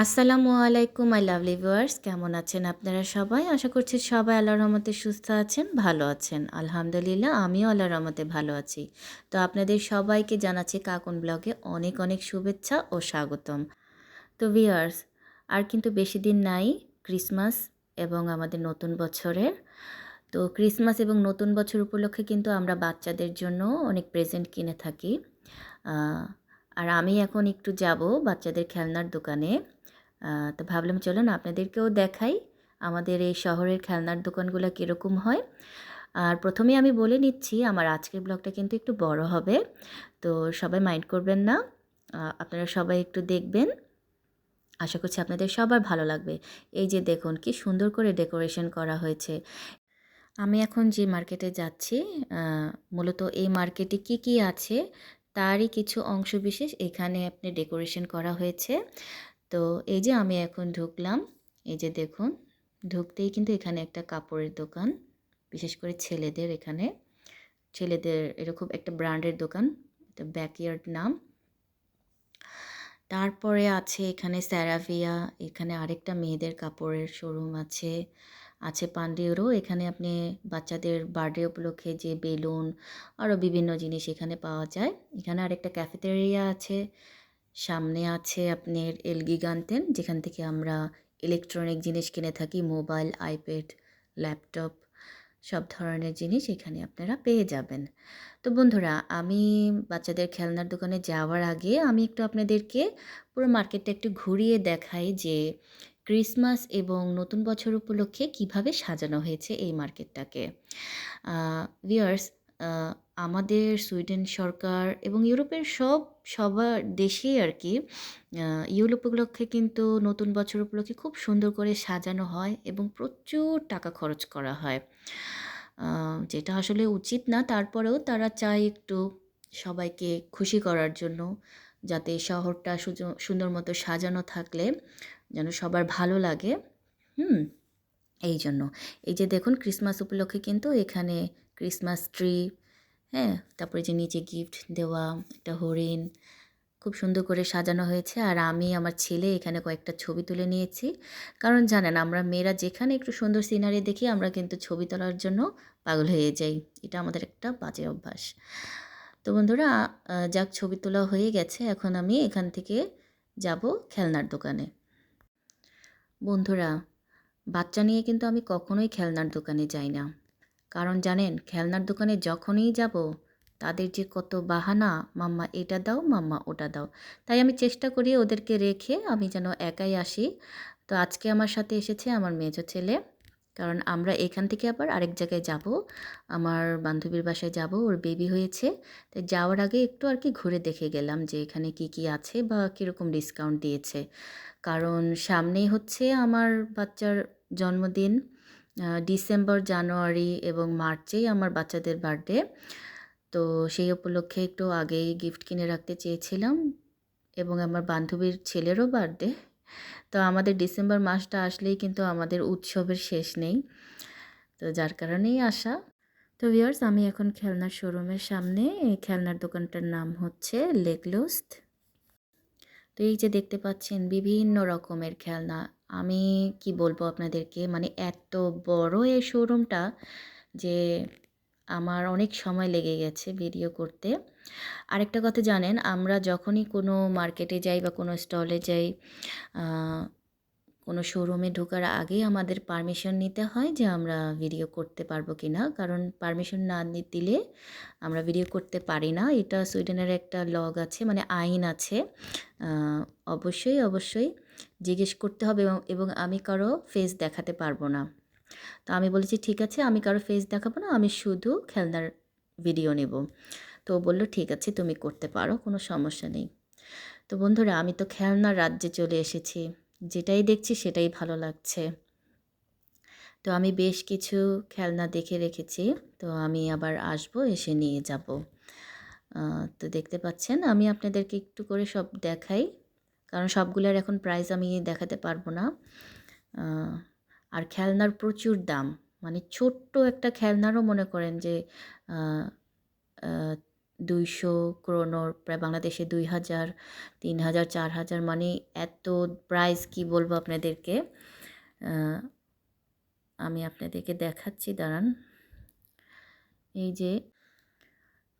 আসসালামু আলাইকুম I lovely viewers কেমন আছেন আপনারা সবাই? আশা করছি সবাই আল্লাহর রহমতে সুস্থ আছেন, ভালো আছেন। আলহামদুলিল্লাহ, আমিও আল্লাহর রহমতে ভালো আছি। তো আপনাদের সবাইকে জানাচ্ছি কাকুন ব্লগে অনেক অনেক শুভেচ্ছা ও স্বাগতম। তো ভিউয়ার্স আর কিন্তু বেশি দিন নাই ক্রিসমাস এবং আমাদের নতুন বছরের। তো ক্রিসমাস এবং নতুন বছর উপলক্ষে কিন্তু আমরা বাচ্চাদের জন্য অনেক প্রেজেন্ট কিনে থাকি। আর আমি এখন একটু যাব বাচ্চাদের খেলনার দোকানে। তো ভাবলাম চলুন আপনাদেরকেও দেখাই আমাদের এই শহরের খেলনার দোকানগুলো কীরকম হয়। আর প্রথমে আমি বলে নিচ্ছি, আমার আজকের ব্লগটা কিন্তু একটু বড় হবে, তো সবাই মাইন্ড করবেন না। আপনারা সবাই একটু দেখবেন। আশা করছি আপনাদের সবার ভালো লাগবে। এই যে দেখুন, কি সুন্দর করে ডেকোরেশন করা হয়েছে। আমি এখন যে মার্কেটে যাচ্ছি মূলত এই মার্কেটে কি কি আছে, তারই কিছু অংশ বিশেষ এখানে আপনি ডেকোরেশন করা হয়েছে। তো এই যে আমি এখন ঢুকলাম, এই যে দেখুন, ঢুকতেই কিন্তু এখানে একটা কাপড়ের দোকান, বিশেষ করে ছেলেদের এখানে। ছেলেদের এরকম একটা ব্র্যান্ডের দোকান, এটা ব্যাকইয়ার্ড নাম। তারপরে আছে এখানে স্যারাভিয়া এখানে আরেকটা মেয়েদের কাপড়ের শোরুম আছে। আছে পান্ডিউরও এখানে আপনি বাচ্চাদের বার্থডে উপলক্ষে যে বেলুন আরও বিভিন্ন জিনিস এখানে পাওয়া যায়। এখানে আরেকটা ক্যাফেটেরিয়া আছে সামনে আছে আপনার এলগি গানতেন যেখান থেকে আমরা ইলেকট্রনিক জিনিস কিনে থাকি মোবাইল আইপ্যাড ল্যাপটপ সব ধরনের জিনিস এখানে আপনারা পেয়ে যাবেন। তো বন্ধুরা, আমি বাচ্চাদের খেলনার দোকানে যাওয়ার আগে আমি একটু আপনাদেরকে পুরো মার্কেটটা একটু ঘুরিয়ে দেখাই যে ক্রিসমাস এবং নতুন বছর উপলক্ষে কীভাবে সাজানো হয়েছে এই মার্কেটটাকে ভিয়ার্স আমাদের, সুইডেন সরকার এবং ইউরোপের সব সবার দেশেই আর কি ইউরোপ উপলক্ষে কিন্তু নতুন বছর উপলক্ষে খুব সুন্দর করে সাজানো হয় এবং প্রচুর টাকা খরচ করা হয়। যেটা আসলে উচিত না, তারপরেও তারা চায় একটু সবাইকে খুশি করার জন্য, যাতে শহরটা সুন্দর মতো সাজানো থাকলে যেন সবার ভালো লাগে, হুম, এই জন্য। এই যে দেখুন, ক্রিসমাস উপলক্ষে কিন্তু এখানে ক্রিসমাস ট্রি হ্যাঁ তারপরে যে নিচে গিফট দেওয়া, একটা হরিণ, খুব সুন্দর করে সাজানো হয়েছে। আর আমি, আমার ছেলে এখানে কয়েকটা ছবি তুলে নিয়েছি। কারণ জানেন, আমরা মেয়েরা যেখানে একটু সুন্দর সিনারি দেখি, আমরা কিন্তু ছবি তোলার জন্য পাগল হয়ে যাই। এটা আমাদের একটা বাজে অভ্যাস। তো বন্ধুরা যাক, ছবি তোলা হয়ে গেছে। এখন আমি এখান থেকে যাব খেলনার দোকানে। বন্ধুরা, বাচ্চা নিয়ে কিন্তু আমি কখনোই খেলনার দোকানে যাই না। কারণ জানেন, খেলনার দোকানে যখনই যাব, তাদের যে কত বাহানা, মাম্মা, এটা দাও, মাম্মা, ওটা দাও। তাই আমি চেষ্টা করি ওদেরকে রেখে আমি যেন একাই আসি। তো আজকে আমার সাথে এসেছে আমার মেজো ছেলে। কারণ আমরা এখান থেকে আবার আরেক জায়গায় যাব। আমার বান্ধবীর বাসায় যাব, ওর বেবি হয়েছে। তাই যাওয়ার আগে একটু আর কি ঘুরে দেখে গেলাম যে এখানে কি কি আছে বা কীরকম ডিসকাউন্ট দিয়েছে। কারণ সামনেই হচ্ছে আমার বাচ্চার জন্মদিন। ডিসেম্বর, জানুয়ারি এবং মার্চেই আমার বাচ্চাদের বার্থডে। তো সেই উপলক্ষে একটু আগেই গিফট কিনে রাখতে চেয়েছিলাম এবং আমার বান্ধবীর ছেলেরও বার্থডে। তো আমাদের ডিসেম্বর মাসটা আসলেই কিন্তু আমাদের উৎসবের শেষ নেই। তো যার কারণেই আসা তো ভিউয়ার্স আমি এখন খেলনার শোরুমের সামনে। এই খেলনার দোকানটার নাম হচ্ছে লেগলোস্ট তো এই যে দেখতে পাচ্ছেন, বিভিন্ন রকমের খেলনা। আমি কি বলব আপনাদেরকে? মানে এত বড় এই শোরুমটা যে আমার অনেক সময় লেগে গেছে ভিডিও করতে। আরেকটা কথা জানেন, আমরা যখনই কোনো মার্কেটে যাই বা কোনো স্টলে যাই কোনো শোরুমে ঢোকার আগেই আমাদের পারমিশন নিতে হয় যে আমরা ভিডিও করতে পারব কি না কারণ পারমিশন না দিলে আমরা ভিডিও করতে পারি না। এটা সুইডেনের একটা লগ আছে মানে আইন আছে। অবশ্যই অবশ্যই জিজ্ঞেস করতে হবে এবং আমি কারও ফেস দেখাতে পারব না। তো আমি বলেছি, ঠিক আছে, আমি কারও ফেস দেখাবো না, আমি শুধু খেলনার ভিডিও নেব। তো বলল, ঠিক আছে, তুমি করতে পারো, কোনো সমস্যা নেই। তো বন্ধুরা, আমি তো খেলনার রাজ্যে চলে এসেছি। যেটাই দেখছি সেটাই ভালো লাগছে। তো আমি বেশ কিছু খেলনা দেখে রেখেছি। তো আমি আবার আসব, এসে নিয়ে যাব। তো দেখতে পাচ্ছেন, আমি আপনাদেরকে একটু করে সব দেখাই। কারণ সবগুলোর এখন প্রাইস আমি দেখাতে পারব না। আর খেলনার প্রচুর দাম। মানে ছোট্ট একটা খেলনারও মনে করেন যে দুইশো ক্রোনোর, প্রায় বাংলাদেশে দুই হাজার, তিন হাজার, চার হাজার মানে এত প্রাইস কি বলব আপনাদেরকে? আমি আপনাদেরকে দেখাচ্ছি, দাঁড়ান। এই যে,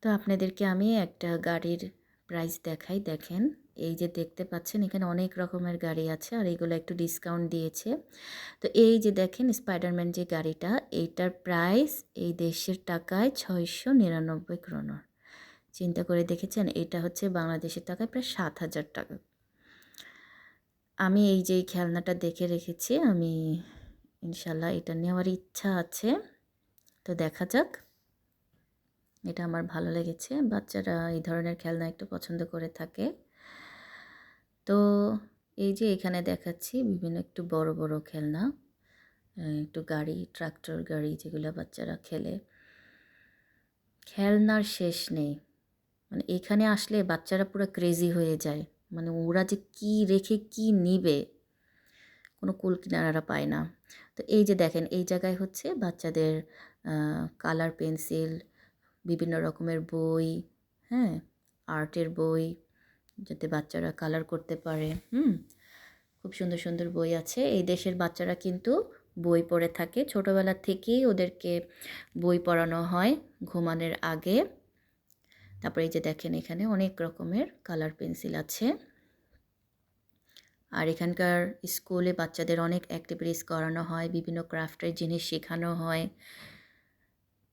তো আপনাদেরকে আমি একটা গাড়ির প্রাইস দেখাই, দেখেন। এই যে দেখতে পাচ্ছেন, এখানে অনেক রকমের গাড়ি আছে আর এগুলো একটু ডিসকাউন্ট দিয়েছে। তো এই যে দেখেন স্পাইডারম্যান যে গাড়িটা এইটার প্রাইস এই দেশের টাকায় ছয়শো নিরানব্বই ক্রোনর চিন্তা করে দেখেছেন, এটা হচ্ছে বাংলাদেশের টাকায় প্রায় সাত হাজার টাকা। আমি এই যে খেলনাটা দেখে রেখেছি, আমি ইনশাল্লাহ এটা নেওয়ার ইচ্ছা আছে। তো দেখা যাক, এটা আমার ভালো লেগেছে। বাচ্চারা এই ধরনের খেলনা একটু পছন্দ করে থাকে। তো এই যে এখানে দেখাচ্ছি বিভিন্ন একটু বড় বড় খেলনা একটু গাড়ি, ট্রাক্টর গাড়ি যেগুলো বাচ্চারা খেলে। খেলনার শেষ নেই। মানে এখানে আসলে বাচ্চারা পুরো ক্রেজি হয়ে যায়। মানে ওরা যে কি রেখে কি নিবে, কোনো কুল কিনারা পায় না। তো এই যে দেখেন, এই জায়গায় হচ্ছে বাচ্চাদের কালার পেন্সিল বিভিন্ন রকমের বই হ্যাঁ আর্টের বই যাতে বাচ্চারা কালার করতে পারে, হুম? খুব সুন্দর সুন্দর বই আছে। এই দেশের বাচ্চারা কিন্তু বই পড়ে থাকে। ছোটোবেলা থেকেই ওদেরকে বই পড়ানো হয় ঘুমানোর আগে। তারপরে এই যে দেখেন এখানে অনেক রকমের কালার পেন্সিল আছে। আর এখানকার স্কুলে বাচ্চাদের অনেক অ্যাক্টিভিটিস করানো হয়, বিভিন্ন ক্রাফটের জিনিস শেখানো হয়।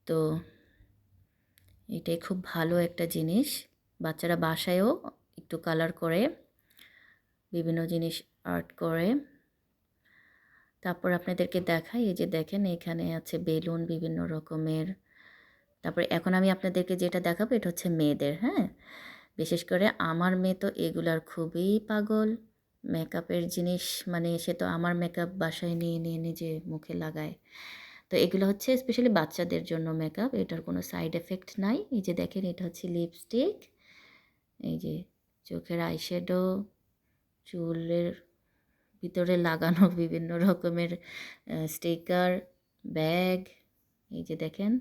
তো এটাই খুব ভালো একটা জিনিস। বাচ্চারা বাসায়ও একটু কালার করে, বিভিন্ন জিনিস আর্ট করে। তারপর আপনাদেরকে দেখাই, এই যে দেখেন এখানে আছে বেলুন বিভিন্ন রকমের। তারপরে এখন আমি আপনাদেরকে যেটা দেখাবো, এটা হচ্ছে মেয়েদের হ্যাঁ? বিশেষ করে আমার মেয়ে তো এগুলার খুবই পাগল। মেকআপের জিনিস মানে সে তো আমার মেকআপ বাসায় নিয়ে নিয়ে নিজে মুখে লাগায়। তো এগুলো হচ্ছে স্পেশালি বাচ্চাদের জন্য মেকআপ, এটার কোনো সাইড এফেক্ট নাই। এই যে দেখেন, এটা হচ্ছে লিপস্টিক এই যে চোখের আইশ্যাডো চুলের ভিতরে লাগানো বিভিন্ন রকমের স্টিকার ব্যাগ এই যে দেখেন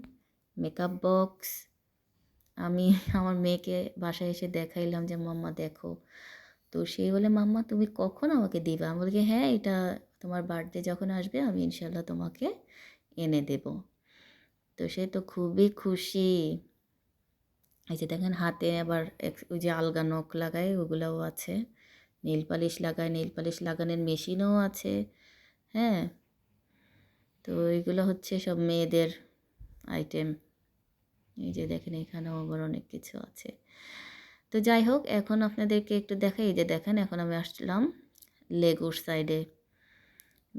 মেকআপ বক্স আমি আমার মেয়েকে বাসায় এসে দেখাইলাম যে, মাম্মা দেখো। তো সেই বলে, মাম্মা, তুমি কখন আমাকে দিবে? আমি বলি হ্যাঁ এটা তোমার বার্থডে যখন আসবে, আমি ইনশাল্লাহ তোমাকে এনে দেব। তো সে তো খুবই খুশি। এই যে দেখেন হাতে আবার ওই যে আলগা নখ লাগায় ওগুলোও আছে। নেল পালিশ লাগায় নেল পালিশ লাগানোর মেশিনও আছে হ্যাঁ? তো এইগুলো হচ্ছে সব মেয়েদের আইটেম এই যে দেখেন এখানেও আবার অনেক কিছু আছে। তো যাই হোক, এখন আপনাদেরকে একটু দেখাই, এই যে দেখেন এখন আমি আসলাম লেগুর সাইডে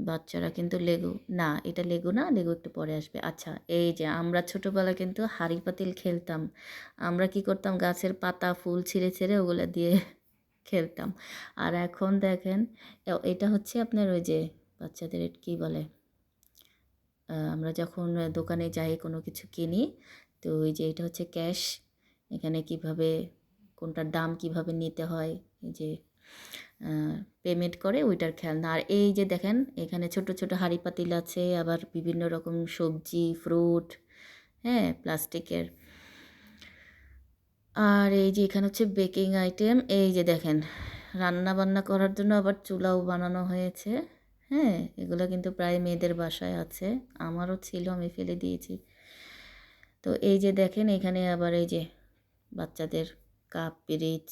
বাচ্চারা কিন্তু লেগু, না, এটা লেগু না, লেগু একটু পরে আসবে। আচ্ছা এই যে আমরা ছোটোবেলা কিন্তু হাড়ি পাতিল খেলতাম। আমরা কি করতাম, গাছের পাতা, ফুল ছিঁড়ে ছিঁড়ে ওগুলো দিয়ে খেলতাম। আর এখন দেখেন এটা হচ্ছে আপনার ওই যে বাচ্চাদের কী বলে আমরা যখন দোকানে যাই কোনো কিছু কিনি, তো ওই যে এটা হচ্ছে ক্যাশ। এখানে কীভাবে, কোনটার দাম কীভাবে নিতে হয়, এই যে পেমেন্ট করে ওইটার খেলনা। আর এই যে দেখেন, এখানে ছোট ছোট হাঁড়ি পাতিল আছে, আবার বিভিন্ন রকম সবজি ফ্রুট হ্যাঁ প্লাস্টিকের আর এই যে এখানে হচ্ছে বেকিং আইটেম এই যে দেখেন রান্না বান্না করার জন্য আবার চুলাও বানানো হয়েছে হ্যাঁ এগুলো কিন্তু প্রায় মেয়েদের বাসায় আছে, আমারও ছিল, আমি ফেলে দিয়েছি। তো এই যে দেখেন, এখানে আবার এই যে বাচ্চাদের কাপ পিরিচ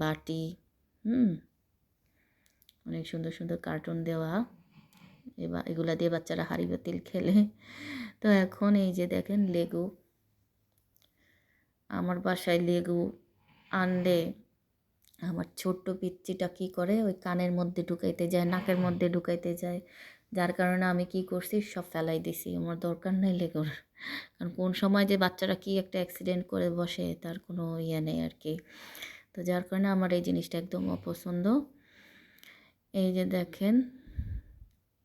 বাটি হুম। অনেক সুন্দর সুন্দর কার্টুন দেওয়া। এবার এগুলা দিয়ে বাচ্চারা হাঁড়ি বাতিল খেলে। তো এখন এই যে দেখেন লেগু আমার বাসায় লেগু আনলে আমার ছোট্ট পিচ্চিটা কী করে? ওই কানের মধ্যে ঢুকাইতে যায়, নাকের মধ্যে ঢুকাইতে যায়। যার কারণে আমি কি করছি? সব ফেলাই দিছি। আমার দরকার নেই লেগুর কারণ কোন সময় যে বাচ্চারা কি একটা অ্যাক্সিডেন্ট করে বসে, তার কোনো ইয়ে নেই আর কি। তো যার কারণে আমার এই জিনিসটা একদম অপছন্দ। এই যে দেখেন,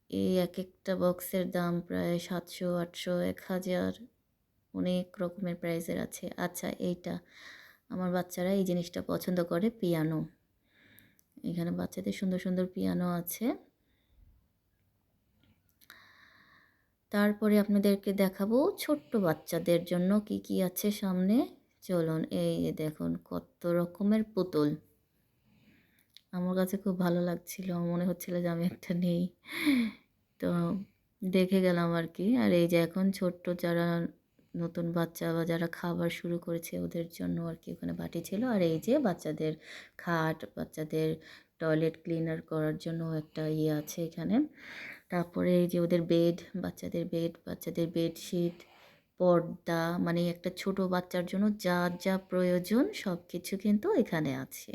এই এক একটা বক্সের দাম প্রায় সাতশো, আটশো, এক হাজার, অনেক রকমের প্রাইসের আছে। আচ্ছা এইটা। আমার বাচ্চারা এই জিনিসটা পছন্দ করে, পিয়ানো। এখানে বাচ্চাদের সুন্দর সুন্দর পিয়ানো আছে। তারপরে আপনাদেরকে দেখাবো ছোট্ট বাচ্চাদের জন্য কি কি আছে সামনে। চলুন, এই যে দেখুন, কত রকমের পুতুল। আমার কাছে খুব ভালো লাগছিল মনে হচ্ছিল যে আমি একটা নেই। তো দেখে গেলাম আর কি। আর এই যে এখন ছোট্ট যারা নতুন বাচ্চা বা যারা খাবার শুরু করেছে, ওদের জন্য আর কি ওখানে বাটি ছিল। আর এই যে বাচ্চাদের খাট, বাচ্চাদের টয়লেট ক্লিনার করার জন্য একটা ইয়ে আছে এখানে। তারপরে এই যে ওদের বেড, বাচ্চাদের বেড, বাচ্চাদের বেডশিট পর্দা মানে একটা ছোট বাচ্চার জন্য যা যা প্রয়োজন সব কিছু কিন্তু এখানে আছে।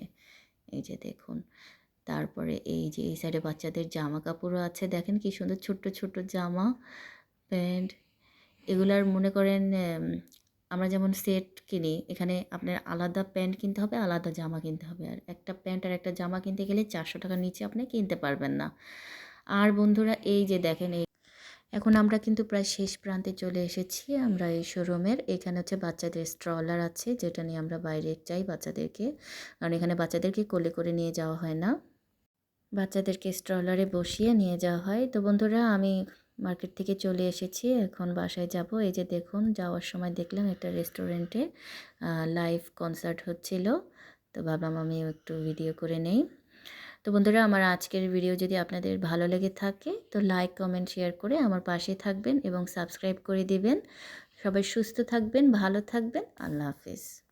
এই যে দেখুন, তারপরে এই যে এই সাইডে বাচ্চাদের জামা কাপড়ও আছে। দেখেন কি সুন্দর ছোট্ট ছোট্ট জামা, প্যান্ট, এগুলার মনে করেন আমরা যেমন সেট কিনি, এখানে আপনার আলাদা প্যান্ট কিনতে হবে, আলাদা জামা কিনতে হবে। আর একটা প্যান্ট আর একটা জামা কিনতে গেলে চারশো টাকার নিচে আপনি কিনতে পারবেন না। আর বন্ধুরা, এই যে দেখেন, এই এখন আমরা কিন্তু প্রায় শেষ প্রান্তে চলে এসেছি। আমরা এই শোরুমের এখানে হচ্ছে বাচ্চাদের স্ট্রলার আছে, যেটা নিয়ে আমরা বাইরে যাই বাচ্চাদেরকে। কারণ এখানে বাচ্চাদেরকে কোলে করে নিয়ে যাওয়া হয় না। বাচ্চাদেরকে স্ট্রলারে বসিয়ে নিয়ে যাওয়া হয়। তো বন্ধুরা, আমি মার্কেট থেকে চলে এসেছি। এখন বাসায় যাব। এই যে দেখুন, যাওয়ার সময় দেখলাম একটা রেস্টুরেন্টে লাইভ কনসার্ট হচ্ছিল। তো ভাবলাম আমি একটু ভিডিও করে নেই। তো বন্ধুরা, আমার আজকের ভিডিও যদি আপনাদের ভালো লেগে থাকে, তো লাইক কমেন্ট শেয়ার করে আমার পাশে থাকবেন এবং সাবস্ক্রাইব করে দিবেন। সবাই সুস্থ থাকবেন, ভালো থাকবেন। আল্লাহ হাফিজ।